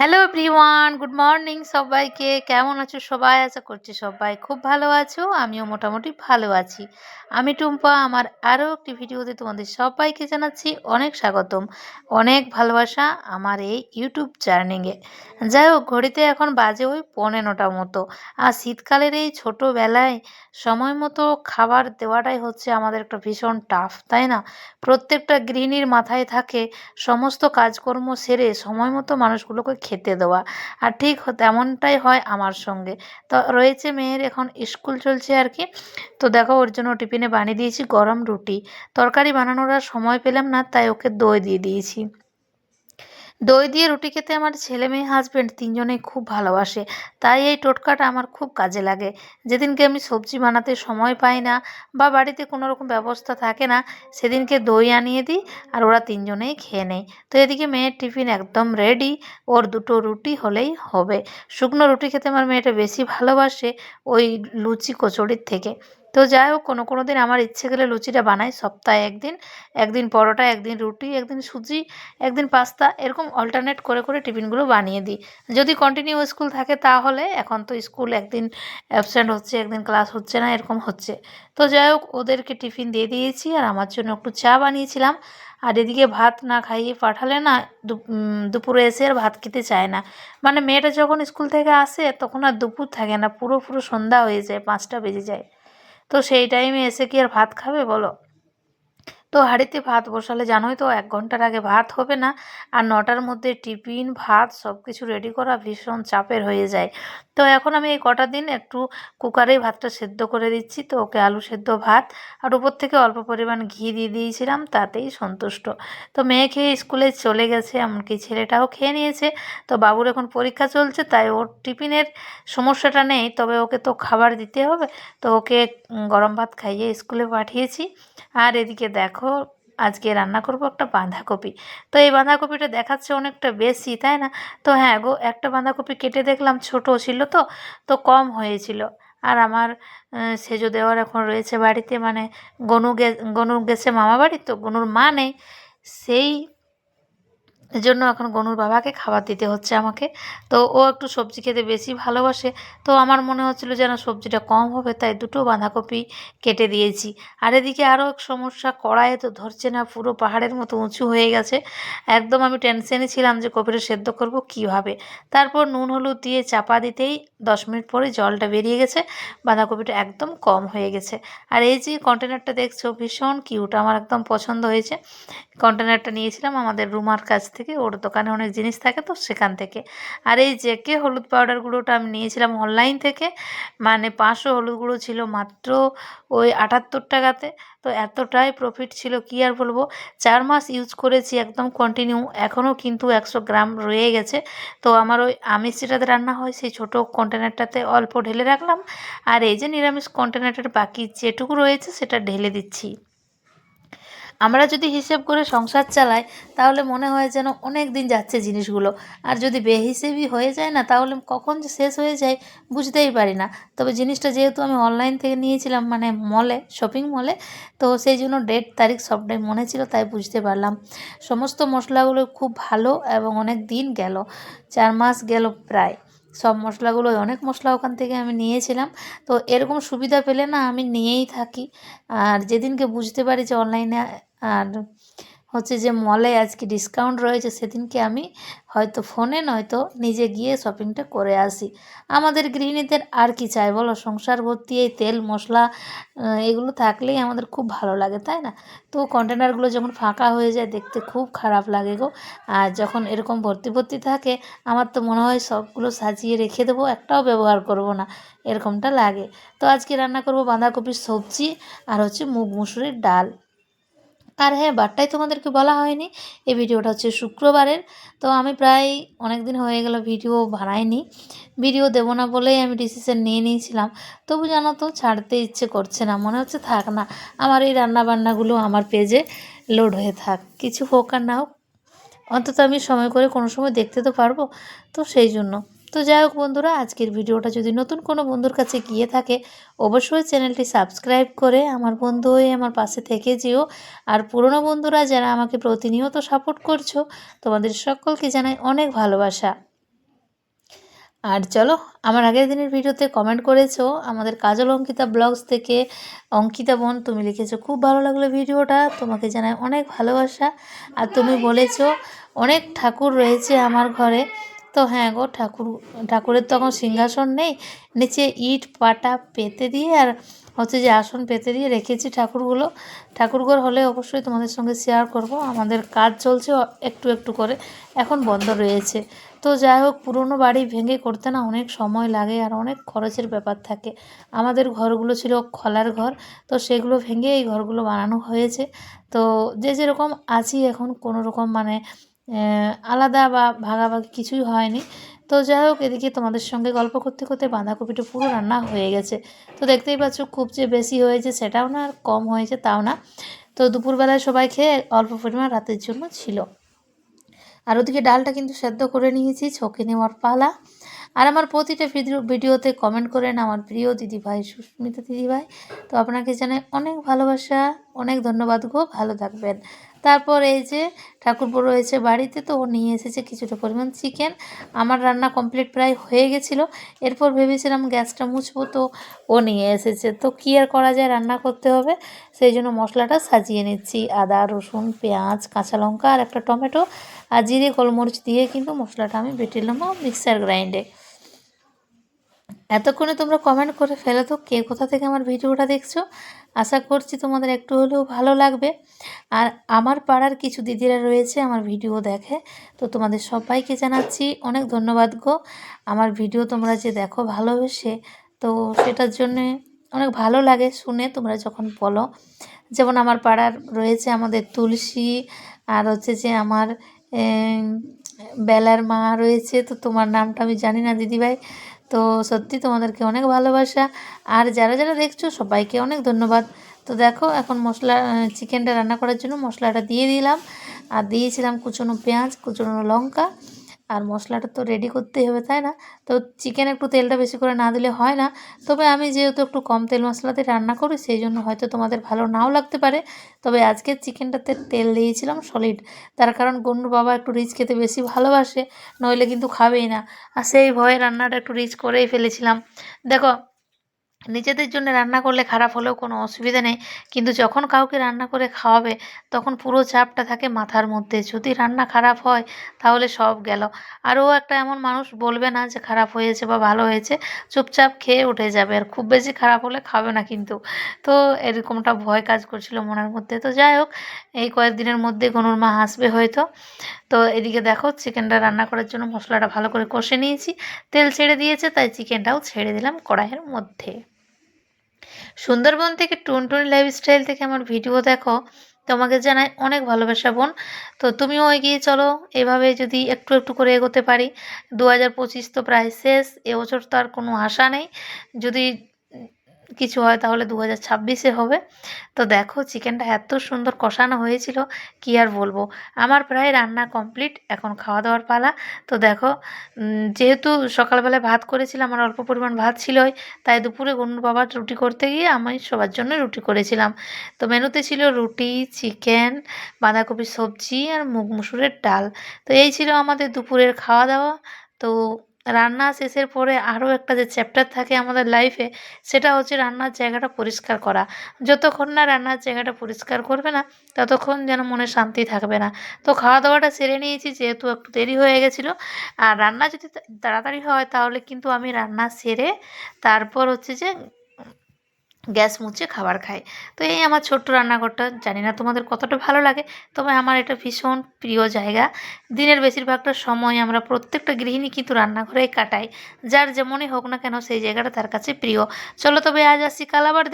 Hello everyone good morning সবাইকে। কেমন আছো সবাই? আশা করছি সবাই খুব ভালো আছো। আমিও মোটামুটি ভালো আছি। আমি টুম্পা। আমার আরও একটি ভিডিওতে তোমাদের সবাইকে জানাচ্ছি অনেক স্বাগতম, অনেক ভালোবাসা আমার এই ইউটিউব জার্নিংয়ে যাই হোক, ঘড়িতে এখন বাজে ওই পনেরোটা মতো। আর শীতকালের এই ছোটোবেলায় সময় মতো খাবার দেওয়াটাই হচ্ছে আমাদের একটা ভীষণ টাফ তাই না? প্রত্যেকটা গৃহিণীর মাথায় থাকে, সমস্ত কাজকর্ম সেরে সময় মতো মানুষগুলোকে খেতে দেওয়া। আর ঠিক তেমনটাই হয় আমার সঙ্গে। তো রয়েছে মেয়ের এখন স্কুল চলছে আর কি। তো দেখো ওর জন্য টিফিনে বানিয়ে দিয়েছি গরম রুটি। তরকারি বানানোর আর সময় পেলাম না, তাই ওকে দই দিয়ে দিয়েছি। দই দিয়ে রুটি খেতে আমার ছেলে মেয়ে হাজব্যান্ড তিনজনেই খুব ভালোবাসে। তাই এই টোটকাটা আমার খুব কাজে লাগে। যেদিনকে আমি সবজি বানাতে সময় পাই না বা বাড়িতে কোনো রকম ব্যবস্থা থাকে না, সেদিনকে দই আনিয়ে দিই আর ওরা তিনজনেই খেয়ে নেয়। তো এদিকে মেয়ের টিফিন একদম রেডি ওর দুটো রুটি হলেই হবে। শুকনো রুটি খেতে আমার মেয়েটা বেশি ভালোবাসে ওই লুচি কচুরির থেকে। তো যাই হোক কোনো কোনো দিন আমার ইচ্ছে গেলে লুচিটা বানাই। সপ্তাহে একদিন একদিন পরোটা, একদিন রুটি, একদিন সুজি, একদিন পাস্তা, এরকম অল্টারনেট করে করে টিফিনগুলো বানিয়ে দিই। যদি কন্টিনিউ স্কুল থাকে তাহলে, এখন তো স্কুল একদিন অ্যাবসেন্ট হচ্ছে, একদিন ক্লাস হচ্ছে না, এরকম হচ্ছে। তো যাই হোক ওদেরকে টিফিন দিয়ে দিয়েছি আর আমার জন্য একটু চা বানিয়েছিলাম। আর এদিকে ভাত না খাইয়ে পাঠালে না দুপুরে এসে আর ভাত খেতে চায় না। মানে মেয়েটা যখন স্কুল থেকে আসে, তখন আর দুপুর থাকে না, পুরো পুরো সন্ধ্যা হয়ে যায়, পাঁচটা বেজে যায়। তো সেই টাইমে এসে কি আর ভাত খাবে বলো? তো হাঁড়িতে ভাত বসালে জানোই তো এক ঘণ্টার আগে ভাত হবে না। আর নটার মধ্যে টিফিন, ভাত সব কিছু রেডি করা ভীষণ চাপের হয়ে যায়। তো এখন আমি এই কটা দিন একটু কুকারেই ভাতটা সেদ্ধ করে দিচ্ছি। তো ওকে আলু সেদ্ধ ভাত আর উপর থেকে অল্প পরিমাণ ঘি দিয়ে দিয়েছিলাম, তাতেই সন্তুষ্ট। তো মেয়ে খেয়ে স্কুলে চলে গেছে, এমনকি ছেলেটাও খেয়ে নিয়েছে। তো বাবুর এখন পরীক্ষা চলছে, তাই ওর টিফিনের সমস্যাটা নেই। তবে ওকে তো খাবার দিতে হবে। তো ওকে গরম ভাত খাইয়ে স্কুলে পাঠিয়েছি। আর এদিকে দেখো আজকে রান্না করব একটা বাঁধাকপি। তো এই বাঁধাকপিটা দেখাচ্ছে অনেকটা বেশি, তাই না? তো হ্যাঁ গো, একটা বাঁধাকপি কেটে দেখলাম, ছোট ছিল তো তো কম হয়েছিল। আর আমার সেজো দেওয়ার এখন রয়েছে বাড়িতে মানে গনু গে, গনু গেছে মামা বাড়ি তো, গনুর মা নেই, সেই জন্য এখন গনুর বাবাকে খাবার দিতে হচ্ছে আমাকে। তো ও একটু সবজি খেতে বেশি ভালোবাসে। তো আমার মনে হচ্ছিল যেন সবজিটা কম হবে, তাই দুটো বাঁধাকপি কেটে দিয়েছি। আর এদিকে আরও এক সমস্যা, কড়াইয়ে তো ধরছে না, পুরো পাহাড়ের মতো উঁচু হয়ে গেছে। একদম আমি টেনশনে ছিলাম যে কপিটা সেদ্ধ করব কীভাবে। তারপর নুন, হলুদ দিয়ে চাপা দিতেই দশ মিনিট পরে জলটা বেরিয়ে গেছে, বাঁধাকপিটা একদম কম হয়ে গেছে। আর এই যে কন্টেনারটা দেখছ, ভীষণ কিউট, আমার একদম পছন্দ হয়েছে। কন্টেনারটা নিয়েছিলাম আমাদের রুমার কাছ থেকে ওর দোকানে অনেক জিনিস থাকে তো সেখান থেকে। আর এই জেকে হলুদ পাউডার গুঁড়োটা আমি নিয়েছিলাম অনলাইন থেকে মানে পাঁচশো হলুদ গুঁড়ো ছিল মাত্র ওই আটাত্তর টাকাতে। তো এতটাই প্রফিট ছিল, কি আর বলব? চার মাস ইউজ করেছি একদম কন্টিনিউ এখনও কিন্তু একশো গ্রাম রয়ে গেছে। তো আমার ওই আমিষ যেটাতে রান্না হয়, সেই ছোটো কন্টেনারটাতে অল্প ঢেলে রাখলাম। আর এই যে নিরামিষ কন্টেনারটার বাকি যেটুকু রয়েছে, সেটা ঢেলে দিচ্ছি। আমরা যদি হিসেব করে সংসার চালাই, তাহলে মনে হয় যেন অনেক দিন যাচ্ছে জিনিসগুলো। আর যদি বেহিসেবি হয়ে যায় না, তাহলে কখন যে শেষ হয়ে যায় বুঝতেই পারি না। তবে জিনিসটা যেহেতু আমি অনলাইন থেকে নিয়েছিলাম মানে মলে শপিং মলে তো সেই জন্য ডেট তারিখ সবটাই মনে ছিল, তাই বুঝতে পারলাম। সমস্ত মশলাগুলো খুব ভালো এবং অনেক দিন গেল, চার মাস গেল প্রায়। সব মশলাগুলো অনেক মশলা ওখান থেকে আমি নিয়েছিলাম। তো এরকম সুবিধা পেলে না আমি নিয়েই থাকি। আর যেদিনকে বুঝতে পারি যে অনলাইনে আর হচ্ছে যে মলে আজকে ডিসকাউন্ট রয়েছে, সেদিনকে আমি হয়তো ফোনে নয়তো নিজে গিয়ে শপিংটা করে আসি। আমাদের গৃহিণীদের আর কি চাই বলো? সংসার ভর্তি, এই তেল, মশলা এগুলো থাকলেই আমাদের খুব ভালো লাগে, তাই না? তো কন্টেনারগুলো যখন ফাঁকা হয়ে যায়, দেখতে খুব খারাপ লাগে গো। আর যখন এরকম ভর্তি ভর্তি থাকে, আমার তো মনে হয় সবগুলো সাজিয়ে রেখে দেবো, একটাও ব্যবহার করব না, এরকমটা লাগে। তো আজকে রান্না করব বাঁধাকপির সবজি আর হচ্ছে মুগ মুসুরির ডাল। আর হ্যাঁ বারটাই তোমাদেরকে বলা হয়নি। এই ভিডিওটা হচ্ছে শুক্রবারের। তো আমি প্রায় অনেক দিন হয়ে গেল ভিডিও বানাইনি। ভিডিও দেবো না বলেই আমি ডিসিশন নিয়ে নিয়েছিলাম। তবু জানো তো, ছাড়তে ইচ্ছে করছে না। মনে হচ্ছে থাক না, আমার এই রান্নাবান্নাগুলো আমার পেজে লোড হয়ে থাক। কিছু হোক আর না হোক, অন্তত আমি সময় করে কোনো সময় দেখতে তো পারব। তো সেই জন্য। তো যাই হোক বন্ধুরা, আজকের ভিডিওটা যদি নতুন কোনো বন্ধুর কাছে গিয়ে থাকে, অবশ্যই চ্যানেলটি সাবস্ক্রাইব করে আমার বন্ধু হয়ে আমার পাশে থেকে যেও। আর পুরনো বন্ধুরা যারা আমাকে প্রতিনিয়ত সাপোর্ট করছ, তোমাদের সকলকে জানাই অনেক ভালোবাসা। আর চলো, আমার আগের দিনের ভিডিওতে কমেন্ট করেছ, আমাদের কাজল অঙ্কিতা ব্লগস থেকে, অঙ্কিতা বোন, তুমি লিখেছো, খুব ভালো লাগল ভিডিওটা, তোমাকে জানাই অনেক ভালোবাসা। আর তুমি বলেছ, অনেক ঠাকুর রয়েছে আমার ঘরে। তো হ্যাঁ গো, ঠাকুর, ঠাকুরের তো এখন সিংহাসন নেই। নিচে ইট, পাটা পেতে দিয়ে আর হচ্ছে যে আসন পেতে দিয়ে রেখেছি ঠাকুরগুলো। ঠাকুরঘর হলে অবশ্যই তোমাদের সঙ্গে শেয়ার করব। আমাদের কাজ চলছে একটু একটু করে, এখন বন্ধ রয়েছে। তো যাই হোক, পুরনো বাড়ি ভেঙে করতে না অনেক সময় লাগে আর অনেক খরচের ব্যাপার থাকে। আমাদের ঘরগুলো ছিল খলার ঘর, তো সেগুলো ভেঙে এই ঘরগুলো বানানো হয়েছে। তো যে যেরকম আছি এখন কোনো রকম মানে আলাদা বা ভাগাভাগি কিছুই হয়নি। তো যাই হোক, এদিকে তোমাদের সঙ্গে গল্প করতে করতে বাঁধাকপিটা পুরো রান্না হয়ে গেছে। তো দেখতেই পাচ্ছ, খুব যে বেশি হয়েছে সেটাও না আর কম হয়েছে তাও না। তো দুপুরবেলায় সবাই খেয়ে অল্প পরিমাণ রাতের জন্য ছিল। আর ওদিকে ডালটা কিন্তু সেদ্ধ করে নিয়েছি, ছকে নেওয়ার পালা। আর আমার প্রতিটা ভিডিও, ভিডিওতে কমেন্ট করেন আমার প্রিয় দিদিভাই, সুস্মিতা দিদিভাই। তো আপনাকে জানাই অনেক ভালোবাসা, অনেক ধন্যবাদ গো, ভালো থাকবেন। তারপর এই যে ঠাকুরপো রয়েছে বাড়িতে, তো ও নিয়ে এসেছে কিছুটা পরিমাণ চিকেন আমার রান্না কমপ্লিট প্রায় হয়ে গেছিল। এরপর ভেবেছিলাম গ্যাসটা মুছবো, তো ও নিয়ে এসেছে। তো কী আর করা যায়, রান্না করতে হবে। সেই জন্য মশলাটা সাজিয়ে নিচ্ছি। আদা, রসুন, পেঁয়াজ, কাঁচা লঙ্কা আর একটা টমেটো। আর জিরে, গোলমরিচ দিয়ে কিন্তু মশলাটা আমি বেটে নেব মিক্সার গ্রাইন্ডে এতক্ষণে তোমরা কমেন্ট করে ফেলে তো কে কোথা থেকে আমার ভিডিওটা দেখছ? আশা করছি তোমাদের একটু হলেও ভালো লাগবে। আর আমার পাড়ার কিছু দিদিরা রয়েছে, আমার ভিডিও দেখে। তো তোমাদের সবাইকে জানাচ্ছি অনেক ধন্যবাদ গো। আমার ভিডিও তোমরা যে দেখো ভালোবেসে, তো সেটার জন্যে অনেক ভালো লাগে শুনে তোমরা যখন বলো। যেমন আমার পাড়ার রয়েছে আমাদের তুলসী, আর হচ্ছে যে আমার বেলার মা রয়েছে, তো তোমার নামটা আমি জানি না দিদিভাই। তো সত্যি তোমাদেরকে অনেক ভালোবাসা। আর যারা যারা দেখছ, সবাইকে অনেক ধন্যবাদ। তো দেখো, এখন মশলা চিকেনটা রান্না করার জন্য মশলাটা দিয়ে দিলাম। আর দিয়েছিলাম কুচনো পেঁয়াজ, কুচনো লঙ্কা। আর মশলাটা তো রেডি করতেই হবে, তাই না? তো চিকেন একটু তেলটা বেশি করে না দিলে হয় না। তবে আমি যেহেতু একটু কম তেল মশলাতে রান্না করি, সেই জন্য হয়তো তোমাদের ভালো নাও লাগতে পারে। তবে আজকে চিকেনটাতে তেল দিয়েছিলাম সলিড তার কারণ গন্ডু বাবা একটু রিচ খেতে বেশি ভালোবাসে, নইলে কিন্তু খাবেই না। আর সেই ভয়ে রান্নাটা একটু রিচ করেই ফেলেছিলাম। দেখো নিজেদের জন্য রান্না করলে খারাপ হলেও কোনো অসুবিধা নেই। কিন্তু যখন কাউকে রান্না করে খাওয়াবে, তখন পুরো চাপটা থাকে মাথার মধ্যে। যদি রান্না খারাপ হয়, তাহলে সব গেল। আর ও একটা এমন মানুষ বলবে না যে খারাপ হয়েছে বা ভালো হয়েছে, চুপচাপ খেয়ে উঠে যাবে। আর খুব বেশি খারাপ হলে খাবে না কিন্তু। তো এরকমটা ভয় কাজ করছিল মনের মধ্যে। তো যাই হোক, এই কয়েকদিনের মধ্যে গনুর মা আসবে হয়তো। তো এদিকে দেখো, চিকেনটা রান্না করার জন্য মশলাটা ভালো করে কষে নিয়েছি। তেল ছেড়ে দিয়েছে, তাই চিকেনটাও ছেড়ে দিলাম কড়াইয়ের মধ্যে। সুন্দরবন থেকে টুনটুনি লাইফস্টাইল থেকে আমার ভিডিও দেখো, তোমাকে জানাই অনেক ভালোবাসা বোন। তো তুমিও এগিয়ে চলো, এভাবে যদি একটু একটু করে এগোতে পারি। দু হাজার পঁচিশ তো প্রায় শেষ এবছর তো আর কোনো আশা নেই। যদি কিছু হয় তাহলে দু হাজার ছাব্বিশে হবে। তো দেখো চিকেনটা এত সুন্দর কষানো হয়েছিল, কি আর বলব? আমার প্রায় রান্না কমপ্লিট, এখন খাওয়া দাওয়ার পালা। তো দেখো যেহেতু সকালবেলায় ভাত করেছিলাম, আমার অল্প পরিমাণ ভাত ছিলই, তাই দুপুরে গন্য বাবার রুটি করতে গিয়ে আমি সবার জন্য রুটি করেছিলাম। তো মেনুতে ছিল রুটি, চিকেন, বাঁধাকপির সবজি আর মুগ মুসুরের ডাল। তো এই ছিল আমাদের দুপুরের খাওয়া দাওয়া তো রান্না শেষের পরে আরও একটা যে চ্যাপ্টার থাকে আমাদের লাইফে সেটা হচ্ছে রান্নার জায়গাটা পরিষ্কার করা। যতক্ষণ না রান্নার জায়গাটা পরিষ্কার করবে না, ততক্ষণ যেন মনে শান্তি থাকবে না। তো খাওয়া দাওয়াটা সেরে নিয়েছি, যেহেতু একটু দেরি হয়ে গেছিল। আর রান্না যদি তাড়াতাড়ি হয়, তাহলে কিন্তু আমি রান্না সেরে তারপর হচ্ছে যে গ্যাস মুছে খাবার খাই। তো এই আমার ছোট্ট রান্নাঘরটা, জানি না তোমাদের কতটা ভালো লাগে, তবে আমার এটা ভীষণ প্রিয় জায়গা। দিনের বেশিরভাগটা সময় আমরা প্রত্যেকটা গৃহিণী কিন্তু রান্নাঘরেই কাটাই, যার যেমনই হোক না কেন সেই জায়গাটা তার কাছে প্রিয়। চলো তবে আজ আসি, কাল আবার